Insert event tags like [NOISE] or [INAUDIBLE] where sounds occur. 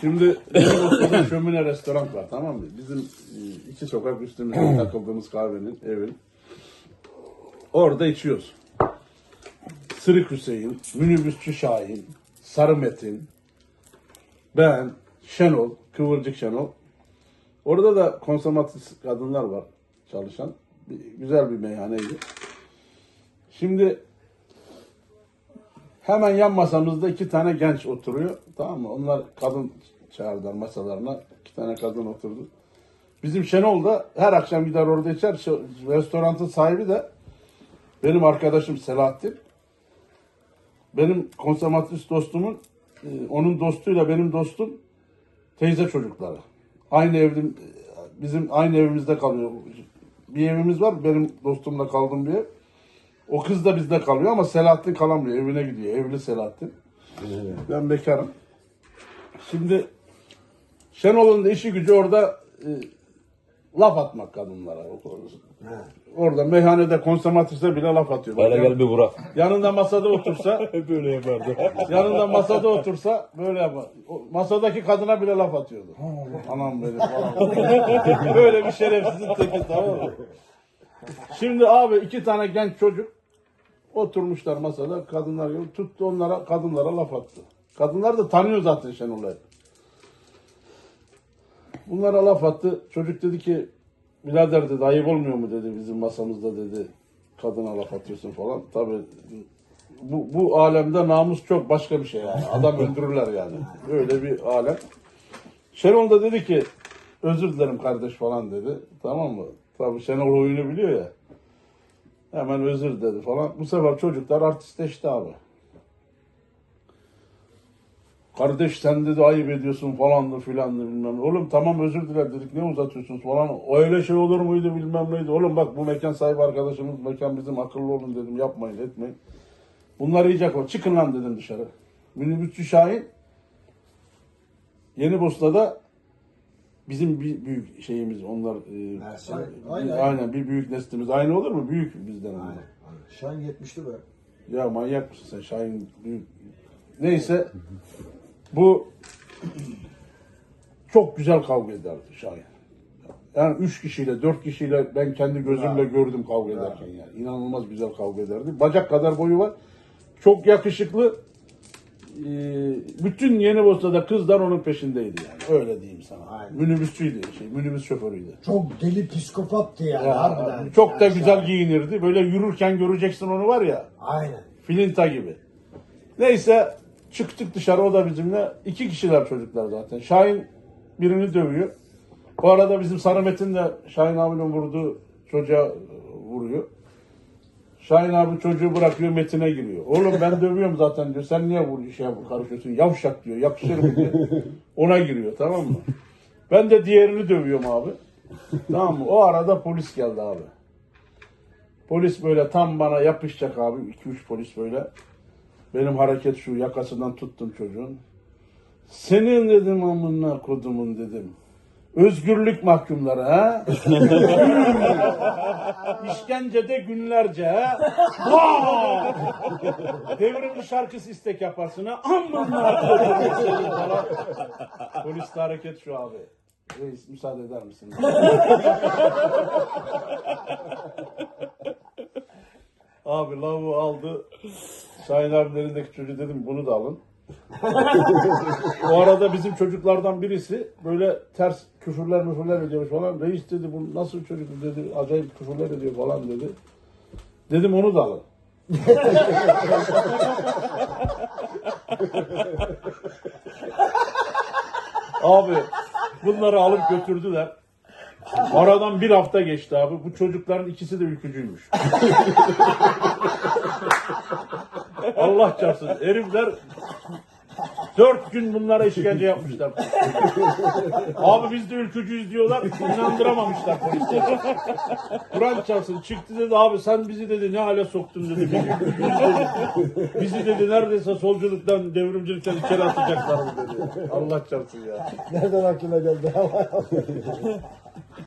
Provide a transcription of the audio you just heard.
Şimdi benim oturduğum şömine restoran var tamam mı? Bizim e, iki sokak üstümüzde takıldığımız kahvenin, evin. Orada içiyoruz. Sırık Hüseyin, minibüsçü Şahin, Sarı Metin, ben, Şenol, Kıvırcık Şenol. Orada da konsomatris kadınlar var çalışan. Bir, güzel bir meyhaneydi. Şimdi hemen yan masamızda iki tane genç oturuyor. Tamam mı? Onlar kadın çağırdılar masalarına. İki tane kadın oturdu. Bizim Şenol da her akşam gider orada içer. Şu restoranın sahibi de benim arkadaşım Selahattin. Benim konsomatris dostumun, e, onun dostuyla benim dostum teyze çocukları. Aynı evde, bizim aynı evimizde kalıyor. Bir evimiz var, benim dostumla kaldığım bir ev. O kız da bizde kalıyor ama Selahattin kalamıyor, evine gidiyor. Evli Selahattin. Ben bekarım. Şimdi Şenol'un da işi gücü orada e, laf atmak kadınlara. Orada meyhanede konsomatrise bile laf atıyor. Bana gel bir Burak. Yanında masada otursa [LAUGHS] Böyle yapardı. Yanında masada otursa böyle yapar. O masadaki kadına bile laf atıyordu. Anam benim falan. [LAUGHS] böyle bir şerefsizin teki tamam mı? Şimdi abi iki tane genç çocuk oturmuşlar masada. Kadınlar gibi tuttu onlara kadınlara laf attı. Kadınlar da tanıyor zaten Şenol'u. Bunlara laf attı. Çocuk dedi ki birader dedi ayıp olmuyor mu dedi bizim masamızda dedi. Kadına laf atıyorsun falan. Tabii bu, bu alemde namus çok başka bir şey yani. Adam [LAUGHS] öldürürler yani. Öyle bir alem. Şenol da dedi ki özür dilerim kardeş falan dedi. Tamam mı? Tabii Şenol oyunu biliyor ya. Hemen özür dedi falan. Bu sefer çocuklar artistleşti abi. Kardeş sen dedi ayıp ediyorsun falandı filandı bilmem. Oğlum tamam özür diler dedik ne uzatıyorsunuz falan. Öyle şey olur muydu bilmem neydi. Oğlum bak bu mekan sahibi arkadaşımız mekan bizim akıllı olun dedim yapmayın etmeyin. Bunlar yiyecek var. Çıkın lan dedim dışarı. Minibüsçü Şahin Yeni Bosna'da bizim bir büyük şeyimiz onlar e, Nesil. aynen, Aynen. bir büyük neslimiz. Aynı olur mu? Büyük bizden. onlar. Aynen. Şahin 70'li be. Ya manyak mısın sen Şahin büyük. Neyse bu çok güzel kavga ederdi Şahin. Yani üç kişiyle, dört kişiyle ben kendi gözümle gördüm kavga ederken yani. İnanılmaz güzel kavga ederdi. Bacak kadar boyu var. Çok yakışıklı. Ee, bütün Yeni Bosna'da kızlar onun peşindeydi yani. Öyle diyeyim sana. Aynen. Minibüsçüydü, şey, minibüs şoförüydü. Çok deli psikopattı yani Ya, harbiden. çok da Yani güzel giyinirdi. Böyle yürürken göreceksin onu var ya. Aynen. Filinta gibi. Neyse çıktık dışarı o da bizimle. iki kişiler çocuklar zaten. Şahin birini dövüyor. Bu arada bizim Sarı Metin de Şahin abinin vurduğu çocuğa vuruyor. Şahin abi çocuğu bırakıyor Metin'e giriyor. Oğlum ben [LAUGHS] dövüyorum zaten diyor. Sen niye bu işe karışıyorsun? Yavşak diyor. Yakışır mı diyor. [LAUGHS] Ona giriyor tamam mı? Ben de diğerini dövüyorum abi. Tamam mı? O arada polis geldi abi. Polis böyle tam bana yapışacak abi. 2-3 polis böyle. Benim hareket şu yakasından tuttum çocuğun. Senin dedim amına kodumun dedim. Özgürlük mahkumları ha? [LAUGHS] İşkencede günlerce ha? Vay! Devrimci şarkısı istek yaparsın ha? Seni falan. Polis hareket şu abi. Reis müsaade eder misin? Abi lavu aldı. Şahin abilerindeki çocuğu dedim bunu da alın. O arada bizim çocuklardan birisi böyle ters küfürler müfürler ediyormuş falan. Reis dedi bu nasıl çocuk dedi acayip küfürler ediyor falan dedi. Dedim onu da alın. [LAUGHS] abi bunları alıp götürdüler. Aradan bir hafta geçti abi. Bu çocukların ikisi de ülkücüymüş. [LAUGHS] Allah çarpsın. Herifler dört gün bunlara işkence yapmışlar. [LAUGHS] Abi biz de ülkücüyüz diyorlar. İnandıramamışlar polisleri. Kur'an çarpsın. Çıktı dedi abi sen bizi dedi ne hale soktun dedi. Biz ülkücüyüz dedi. Bizi dedi neredeyse solculuktan devrimcilikten içeri atacaklar dedi. Allah çarpsın ya. Nereden aklına geldi?